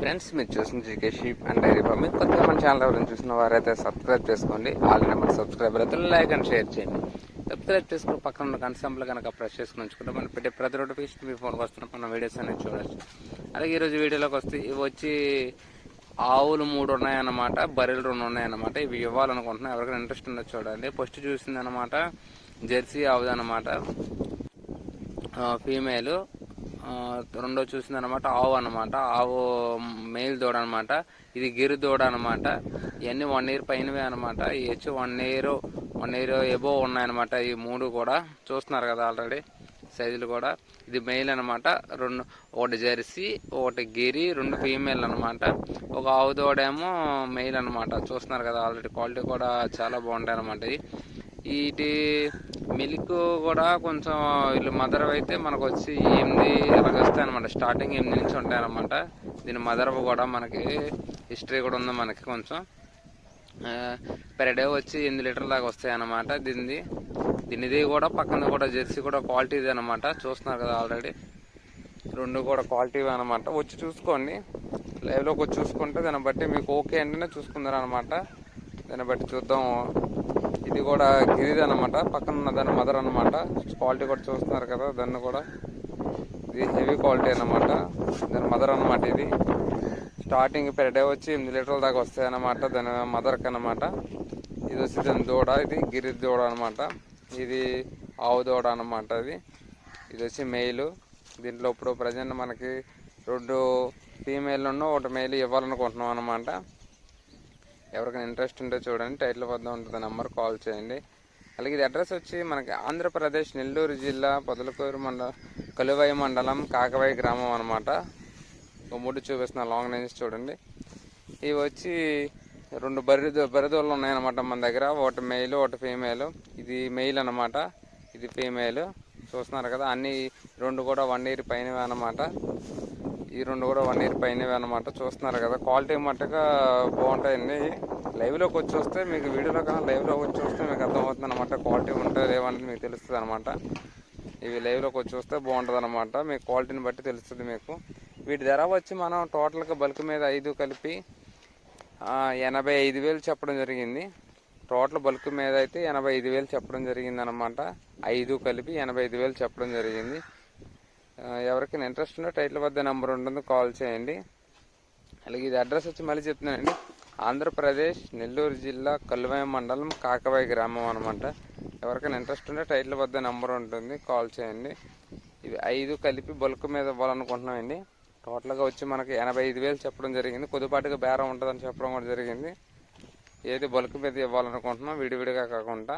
Friends మీరు చూసిన GK sheep and dairy farming కొత్తగా మన ఛానల్ ఎవరైనా చూసిన వారైతే సబ్స్క్రైబ్ చేసుకోండి. వాళ్ళ నెంబర్ సబ్స్క్రైబర్ అయితే లైక్ అండ్ షేర్ చేయండి. సబ్స్క్రైబ్ చేసుకుని పక్కన ఉన్న కన్సంప్లు కనుక ప్రెస్ చేసుకుని ఉంచుకుంటే మనం పెట్టే ప్రతి నోటిఫికేషన్ మీ ఫోన్కి వస్తున్న మన వీడియోస్ అనేది చూడొచ్చు. అలాగే ఈరోజు వీడియోలోకి వస్తే ఇవి వచ్చి ఆవులు మూడు ఉన్నాయన్నమాట బర్రెలు రెండు ఉన్నాయన్నమాట. ఇవి ఇవ్వాలనుకుంటున్నాను ఎవరికైనా ఇంట్రెస్ట్ ఉందో చూడండి. ఫస్ట్ చూసింది అనమాట జెర్సీ ఆవుదన్నమాట. ఫీమేలు. రెండో చూసింది అనమాట ఆవు అనమాట ఆవు మేల్ దూడ అనమాట ఇది గిరి దూడ అనమాట ఇవన్నీ వన్ ఇయర్ పైనవే అనమాట. ఈ వచ్చి one year one year above ఉన్నాయన్నమాట ఈ మూడు కూడా. చూస్తున్నారు కదా ఆల్రెడీ సైజులు కూడా. ఇది మెయిల్ అనమాట. రెండు ఒకటి జెర్సీ ఒకటి గిరి రెండు ఫీమేల్ అనమాట. ఒక ఆవు దూడేమో మెయిల్ అనమాట. చూస్తున్నారు కదా ఆల్రెడీ క్వాలిటీ కూడా చాలా బాగుంటాయి అనమాట ఇది వీటి మిల్క్ కూడా కొంచెం వీళ్ళు మదర్ అయితే మనకు వచ్చి ఎనిమిది అలాగ వస్తాయి అనమాట స్టార్టింగ్ ఎనిమిది నుంచి ఉంటాయి అనమాట దీని మదర్ కూడా మనకి హిస్టరీ కూడా ఉంది మనకి కొంచెం. పెర్ డే వచ్చి ఎనిమిది లీటర్ దాకా వస్తాయి అనమాట దీనిది. దీనిది కూడా పక్కన కూడా జెర్సీ కూడా క్వాలిటీది అనమాట చూస్తున్నారు కదా ఆల్రెడీ. రెండు కూడా క్వాలిటీ అనమాట వచ్చి చూసుకోండి. లైవ్లోకి వచ్చి చూసుకుంటే దాన్ని బట్టి మీకు ఓకే అంటేనే చూసుకుందరు అనమాట దాన్ని బట్టి చూద్దాం. ఇది కూడా గిరిది అనమాట పక్కన ఉన్న దాని మదర్ అనమాట క్వాలిటీ కూడా చూస్తున్నారు కదా దాన్ని కూడా. ఇది హెవీ క్వాలిటీ అనమాట దాని మదర్ అనమాట ఇది. స్టార్టింగ్ పెర్ డే వచ్చి ఎనిమిది లీటర్ల దాకా వస్తాయి అనమాట దాని మదర్కి అనమాట ఇది వచ్చి దాని దూడ ఇది గిరి దూడ అనమాట ఇది ఆవు దూడ అనమాట ఇది ఇది వచ్చి మెయిల్ దీంట్లో ఇప్పుడు ప్రజెంట్ మనకి రెండు ఫీమేల్ ఒకటి మెయిల్ ఇవ్వాలనుకుంటున్నాం అనమాట ఎవరికైనా ఇంట్రెస్ట్ ఉంటే చూడండి టైటిల్ వద్ద ఉంటుంది నెంబర్ కాల్ చేయండి. అలాగే ఇది అడ్రస్ వచ్చి మనకి ఆంధ్రప్రదేశ్ నెల్లూరు జిల్లా పొదలకూరు మండలం కలువై మండలం కాకవాయి గ్రామం అనమాట మూడు చూపిస్తున్న లాంగ్ రేంజ్ చూడండి. ఇవి వచ్చి రెండు బర్రె బర్రెదోళ్ళు ఉన్నాయన్నమాట మన దగ్గర. ఒకటి మెయిల్ ఒకటి ఫీమేల్ ఇది మెయిల్ అనమాట ఇది ఫీమేల్ చూస్తున్నారు కదా అన్ని రెండు కూడా వన్ ఇయర్ పైనవే అనమాట ఈ రెండు కూడా వన్ ఇయర్ పైనవే అనమాట చూస్తున్నారు కదా క్వాలిటీ మట్టుగా బాగుంటాయండి. లైవ్లోకి వచ్చి వస్తే మీకు వీడియోలో కన్నా లైవ్లోకి వచ్చి వస్తే మీకు అర్థమవుతుంది అనమాట క్వాలిటీ ఉంటుంది లేవనేది మీకు తెలుస్తుంది అనమాట ఇవి లైవ్లోకి వచ్చి వస్తే బాగుంటుంది అనమాట మీ క్వాలిటీని బట్టి తెలుస్తుంది మీకు. వీటి ధర వచ్చి మనం టోటల్గా బల్క్ మీద ఐదు కలిపి ఎనభై ఐదు వేలు చెప్పడం జరిగింది. టోటల్ బల్క్ మీద అయితే ఎనభై ఐదు వేలు చెప్పడం జరిగింది అనమాట ఐదు కలిపి ఎనభై ఐదు వేలు చెప్పడం జరిగింది. ఎవరికైనా ఇంట్రెస్ట్ ఉంటే టైటిల్ వద్ద నెంబర్ ఉంటుంది కాల్ చేయండి. అలాగే ఇది అడ్రస్ వచ్చి మళ్ళీ చెప్తున్నానండి. ఆంధ్రప్రదేశ్ నెల్లూరు జిల్లా కల్వాయి మండలం కాకవాయి గ్రామం అనమాట ఎవరికైనా ఇంట్రెస్ట్ ఉంటే టైటిల్ వద్ద నెంబర్ ఉంటుంది కాల్ చేయండి. ఇవి ఐదు కలిపి బల్క్ మీద ఇవ్వాలనుకుంటున్నామండి. టోటల్గా వచ్చి మనకి ఎనభై ఐదు వేలు చెప్పడం జరిగింది. కొద్దిపాటిగా బేరం ఉంటుందని చెప్పడం కూడా జరిగింది. ఏది బల్క్ మీద ఇవ్వాలనుకుంటున్నాం విడివిడిగా కాకుండా.